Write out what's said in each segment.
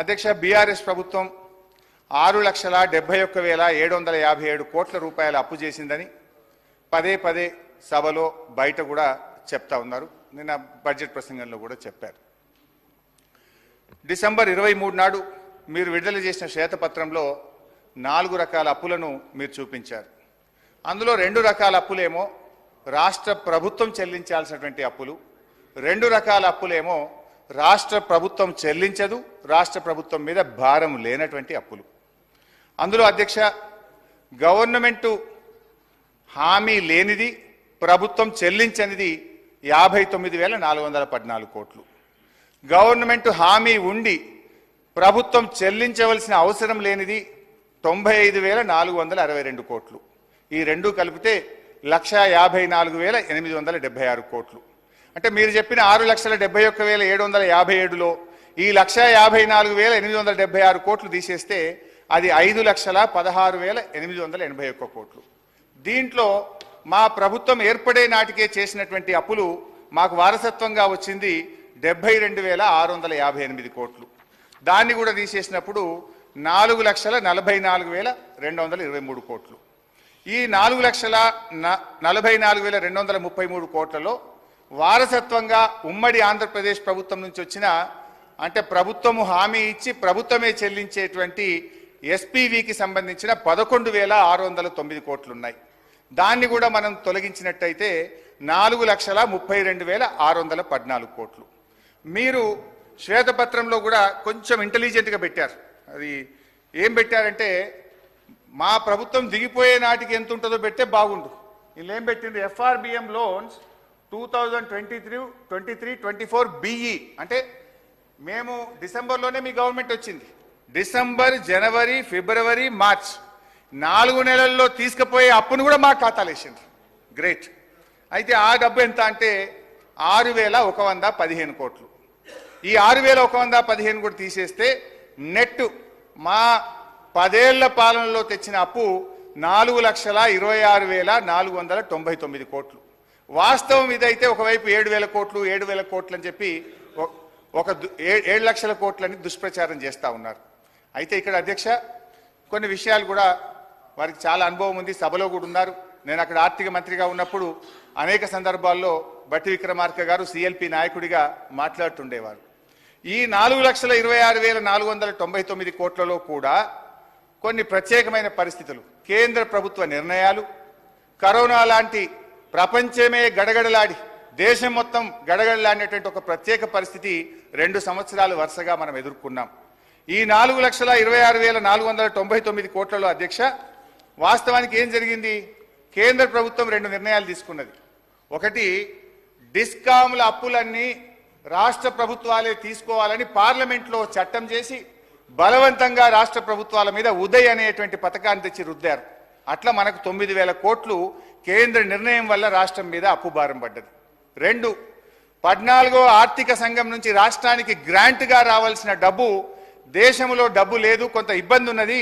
అధ్యక్ష బీఆర్ఎస్ ప్రభుత్వం ఆరు లక్షల డెబ్బై ఒక్క వేల ఏడు వందల యాభై ఏడు కోట్ల రూపాయల అప్పు చేసిందని పదే పదే సభలో బయట కూడా చెప్తా ఉన్నారు. నిన్న బడ్జెట్ ప్రసంగంలో కూడా చెప్పారు. డిసెంబర్ ఇరవై మూడు నాడు మీరు విడుదల చేసిన శ్వేతపత్రంలో నాలుగు రకాల అప్పులను మీరు చూపించారు. అందులో రెండు రకాల అప్పులేమో రాష్ట్ర ప్రభుత్వం చెల్లించాల్సినటువంటి అప్పులు రెండు రకాల అప్పులేమో రాష్ట్ర ప్రభుత్వం చెల్లించదు రాష్ట్ర ప్రభుత్వం మీద భారం లేనటువంటి అప్పులు. అందులో అధ్యక్ష గవర్నమెంటు హామీ లేనిది ప్రభుత్వం చెల్లించనిది యాభై తొమ్మిది వేల నాలుగు వందల పద్నాలుగు కోట్లు. గవర్నమెంట్ హామీ ఉండి ప్రభుత్వం చెల్లించవలసిన అవసరం లేనిది తొంభై ఐదు వేల నాలుగు వందల అరవై రెండు కోట్లు. ఈ రెండు కలిపితే లక్ష యాభై నాలుగు వేల ఎనిమిది వందల డెబ్బై ఆరు కోట్లు. అంటే మీరు చెప్పిన ఆరు లక్షల డెబ్బై ఒక్క వేల ఏడు వందల యాభై ఏడులో ఈ లక్ష యాభై నాలుగు వేల ఎనిమిది వందల డెబ్బై ఆరు కోట్లు తీసేస్తే అది ఐదు లక్షల పదహారు వేల ఎనిమిది వందల ఎనభై ఒక్క కోట్లు. దీంట్లో మా ప్రభుత్వం ఏర్పడే నాటికే చేసినటువంటి అప్పులు మాకు వారసత్వంగా వచ్చింది డెబ్బై రెండు వేల ఆరు వందల యాభై ఎనిమిది కోట్లు. దాన్ని కూడా తీసేసినప్పుడు నాలుగు లక్షల నలభై నాలుగు వేల రెండు వందల ఇరవై మూడు కోట్లు. ఈ నాలుగు లక్షల న- నలభై నాలుగు వేల రెండు వందల ముప్పై మూడు కోట్లలో వారసత్వంగా ఉమ్మడి ఆంధ్రప్రదేశ్ ప్రభుత్వం నుంచి వచ్చిన అంటే ప్రభుత్వము హామీ ఇచ్చి ప్రభుత్వమే చెల్లించేటువంటి ఎస్పీవికి సంబంధించిన పదకొండు వేల ఆరు వందల తొమ్మిది కోట్లు ఉన్నాయి దాన్ని కూడా మనం తొలగించినట్టయితే నాలుగు లక్షల ముప్పై రెండు వేల ఆరు వందల పద్నాలుగు కోట్లు. మీరు శ్వేతపత్రంలో కూడా కొంచెం ఇంటెలిజెంట్గా పెట్టారు. అది ఏం పెట్టారంటే మా ప్రభుత్వం దిగిపోయే నాటికి ఎంత ఉంటుందో పెట్టే బాగుండు. వీళ్ళు ఏం పెట్టింది FRBM loans two thousand twenty three twenty three twenty four BE అంటే మేము డిసెంబర్లోనే మీ గవర్నమెంట్ వచ్చింది. డిసెంబర్ జనవరి ఫిబ్రవరి మార్చ్ నాలుగు నెలల్లో తీసుకుపోయే అప్పును కూడా మా ఖాతాలో వేసిండ్రు. గ్రేట్ అయితే ఆ డబ్బు ఎంత అంటే ఆరు వేల ఒక వంద పదిహేను కోట్లు. ఈ ఆరు వేల ఒక వంద పదిహేను కూడా తీసేస్తే నెట్ మా పదేళ్ళ పాలనలో తెచ్చిన అప్పు నాలుగు లక్షల ఇరవై ఆరు వేల నాలుగు వందల తొంభై తొమ్మిది కోట్లు. వాస్తవం ఇదైతే ఒకవైపు ఏడు వేల కోట్లు ఏడు వేల కోట్లు అని చెప్పి ఒక ఏ- ఏడు లక్షల కోట్లని దుష్ప్రచారం చేస్తూ ఉన్నారు. అయితే ఇక్కడ అధ్యక్ష కొన్ని విషయాలు కూడా వారికి చాలా అనుభవం ఉంది సభలో కూడా ఉన్నారు. నేను అక్కడ ఆర్థిక మంత్రిగా ఉన్నప్పుడు అనేక సందర్భాల్లో బట్టి విక్రమార్క గారు సిఎల్పి నాయకుడిగా మాట్లాడుతుండేవారు. ఈ నాలుగు లక్షల ఇరవై ఆరు వేల నాలుగు వందల తొంభై తొమ్మిది కోట్లలో కూడా కొన్ని ప్రత్యేకమైన పరిస్థితులు. కేంద్ర ప్రభుత్వ నిర్ణయాలు కరోనా లాంటి ప్రపంచమే గడగడలాడి దేశం మొత్తం గడగడలాడినటువంటి ఒక ప్రత్యేక పరిస్థితి రెండు సంవత్సరాలు వరుసగా మనం ఎదుర్కొన్నాం. ఈ నాలుగు లక్షల ఇరవై ఆరు వేల నాలుగు వందల తొంభై తొమ్మిది కోట్లలో అధ్యక్ష వాస్తవానికి ఏం జరిగింది? కేంద్ర ప్రభుత్వం రెండు నిర్ణయాలు తీసుకున్నది. ఒకటి డిస్కాముల అప్పులన్నీ రాష్ట్ర ప్రభుత్వాలే తీసుకోవాలని పార్లమెంట్లో చట్టం చేసి బలవంతంగా రాష్ట్ర ప్రభుత్వాల మీద ఉదయ్ అనేటువంటి పథకాన్ని తెచ్చి రుద్దారు. అట్లా మనకు తొమ్మిది వేల కోట్లు కేంద్ర నిర్ణయం వల్ల రాష్ట్రం మీద అప్పు భారం పడ్డది. రెండు పద్నాలుగో ఆర్థిక సంఘం నుంచి రాష్ట్రానికి గ్రాంట్గా రావాల్సిన డబ్బు దేశంలో డబ్బు లేదు కొంత ఇబ్బంది ఉన్నది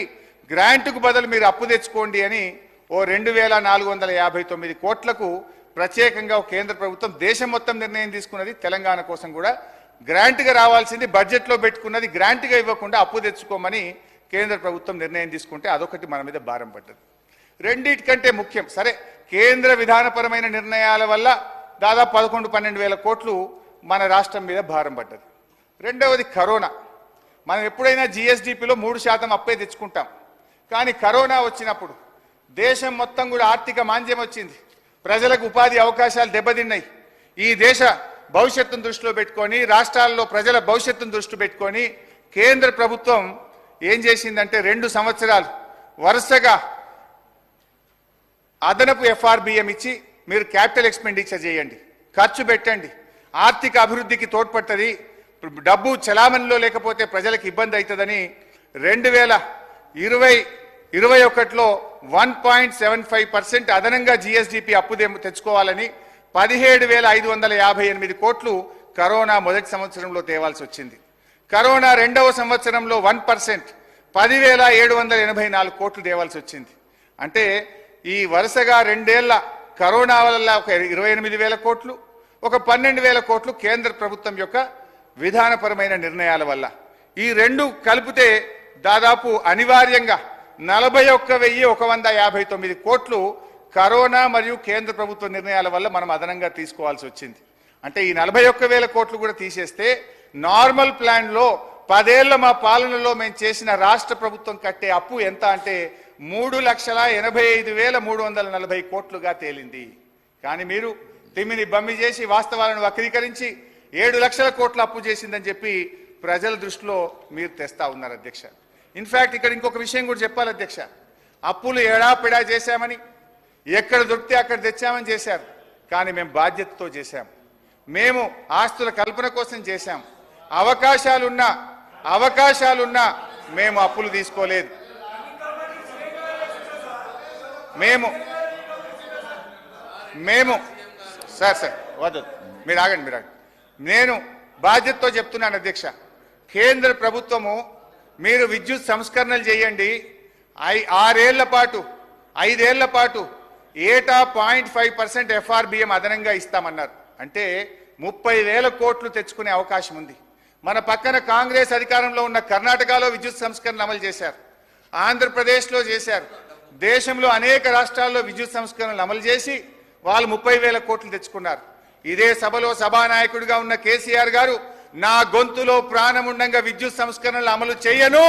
గ్రాంట్కు బదులు మీరు అప్పు తెచ్చుకోండి అని ఓ రెండు వేల నాలుగు వందల యాభై తొమ్మిది కోట్లకు ప్రత్యేకంగా ఓ కేంద్ర ప్రభుత్వం దేశం మొత్తం నిర్ణయం తీసుకున్నది తెలంగాణ కోసం కూడా. గ్రాంట్గా రావాల్సింది బడ్జెట్లో పెట్టుకున్నది గ్రాంట్గా ఇవ్వకుండా అప్పు తెచ్చుకోమని కేంద్ర ప్రభుత్వం నిర్ణయం తీసుకుంటే అదొకటి మన మీద భారం పడ్డది. రెండిటికంటే ముఖ్యం. సరే కేంద్ర విధానపరమైన నిర్ణయాల వల్ల దాదాపు పదకొండు పన్నెండు వేల కోట్లు మన రాష్ట్రం మీద భారం పడ్డది. రెండవది కరోనా. మనం ఎప్పుడైనా జిఎస్డిపిలో మూడు శాతం అప్పే తెచ్చుకుంటాం. కానీ కరోనా వచ్చినప్పుడు దేశం మొత్తం కూడా ఆర్థిక మాంద్యం వచ్చింది. ప్రజలకు ఉపాధి అవకాశాలు దెబ్బతిన్నాయి. ఈ దేశ భవిష్యత్తును దృష్టిలో పెట్టుకొని రాష్ట్రాల్లో ప్రజల భవిష్యత్తును దృష్టి పెట్టుకొని కేంద్ర ప్రభుత్వం ఏం చేసిందంటే రెండు సంవత్సరాలు వరుసగా అదనపు ఎఫ్ఆర్బిఎం ఇచ్చి మీరు క్యాపిటల్ ఎక్స్పెండిచర్ చేయండి. ఖర్చు పెట్టండి. ఆర్థిక అభివృద్ధికి తోడ్పడుతుంది. డబ్బు చలామణిలో లేకపోతే ప్రజలకు ఇబ్బంది అవుతుందని రెండు వేల ఇరవై ఇరవై ఒకటిలో one point seven five percent అదనంగా జిఎస్డిపి అప్పు తెచ్చుకోవాలని పదిహేడు వేల ఐదు వందల యాభై ఎనిమిది కోట్లు కరోనా మొదటి సంవత్సరంలో తేవాల్సి వచ్చింది. కరోనా రెండవ సంవత్సరంలో వన్ పర్సెంట్ పదివేల ఏడు వందల ఎనభై నాలుగు కోట్లు తేవాల్సి వచ్చింది. అంటే ఈ వరుసగా రెండేళ్ళ కరోనా వల్ల ఒక ఇరవై ఎనిమిది వేల కోట్లు ఒక పన్నెండు వేల కోట్లు కేంద్ర ప్రభుత్వం యొక్క విధానపరమైన నిర్ణయాల వల్ల. ఈ రెండు కలిపితే దాదాపు అనివార్యంగా నలభై ఒక్క వెయ్యి ఒక వంద యాభై తొమ్మిది కోట్లు కరోనా మరియు కేంద్ర ప్రభుత్వ నిర్ణయాల వల్ల మనం అదనంగా తీసుకోవాల్సి వచ్చింది. అంటే ఈ నలభై ఒక్క వేల కోట్లు కూడా తీసేస్తే నార్మల్ ప్లాన్లో పదేళ్ళ మా పాలనలో మేము చేసిన రాష్ట్ర ప్రభుత్వం కట్టే అప్పు ఎంత అంటే మూడు లక్షల ఎనభై ఐదు వేల మూడు వందల నలభై కోట్లుగా తేలింది. కానీ మీరు తిమ్మిని బమ్మి చేసి వాస్తవాలను వక్రీకరించి ఏడు లక్షల కోట్ల అప్పు చేసిందని చెప్పి ప్రజల దృష్టిలో మీరు తెస్తా ఉన్నారు అధ్యక్ష. ఇన్ఫ్యాక్ట్ ఇక్కడ ఇంకొక విషయం కూడా చెప్పాలి అధ్యక్ష. అప్పులు ఎడాపెడా చేశామని ఎక్కడ దొరికితే అక్కడ తెచ్చామని చేశారు. కానీ మేము బాధ్యతతో చేశాం. మేము ఆస్తుల కల్పన కోసం చేశాం. అవకాశాలున్నా అవకాశాలున్నా మేము అప్పులు తీసుకోలేదు. మేము మేము సార్ సార్ వద్దు. మీరు ఆగండి మీరు ఆగండి. నేను బాధ్యతతో చెప్తున్నాను అధ్యక్ష. కేంద్ర ప్రభుత్వము మీరు విద్యుత్ సంస్కరణలు చేయండి. ఐ ఆరేళ్ళ పాటు ఐదేళ్ళ పాటు ఏటా పాయింట్ ఫైవ్ పర్సెంట్ ఎఫ్ఆర్బిఎం అదనంగా ఇస్తామన్నారు. అంటే ముప్పై వేల కోట్లు తెచ్చుకునే అవకాశం ఉంది. మన పక్కన కాంగ్రెస్ అధికారంలో ఉన్న కర్ణాటకలో విద్యుత్ సంస్కరణ అమలు చేశారు. ఆంధ్రప్రదేశ్లో చేశారు. దేశంలో అనేక రాష్ట్రాల్లో విద్యుత్ సంస్కరణలు అమలు చేసి వాళ్ళు ముప్పై వేల కోట్లు తెచ్చుకున్నారు. ఇదే సభలో సభానాయకుడిగా ఉన్న కేసీఆర్ గారు నా గొంతులో ప్రాణముండంగా విద్యుత్ సంస్కరణలు అమలు చేయను.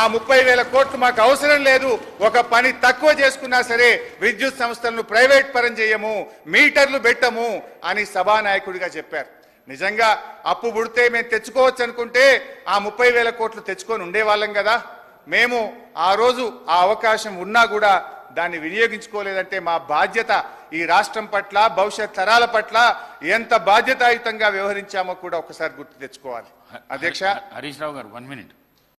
ఆ ముప్పై వేల కోట్లు మాకు అవసరం లేదు. ఒక పని తక్కువ చేసుకున్నా సరే విద్యుత్ సంస్థలను ప్రైవేట్ పరం చేయము మీటర్లు పెట్టము అని సభానాయకుడిగా చెప్పారు. నిజంగా అప్పు పుడితే మేము తెచ్చుకోవచ్చు అనుకుంటే ఆ ముప్పై వేల కోట్లు తెచ్చుకొని ఉండేవాళ్ళం కదా. మేము ఆ రోజు ఆ అవకాశం ఉన్నా కూడా దాన్ని వినియోగించుకోలేదంటే మా బాధ్యత ఈ రాష్ట్రం పట్ల భవిష్యత్ తరాల పట్ల ఎంత బాధ్యతాయుతంగా వ్యవహరించామో కూడా ఒకసారి గుర్తు తెచ్చుకోవాలి. అధ్యక్ష? హరీష్ రావు గారు వన్ మినిట్.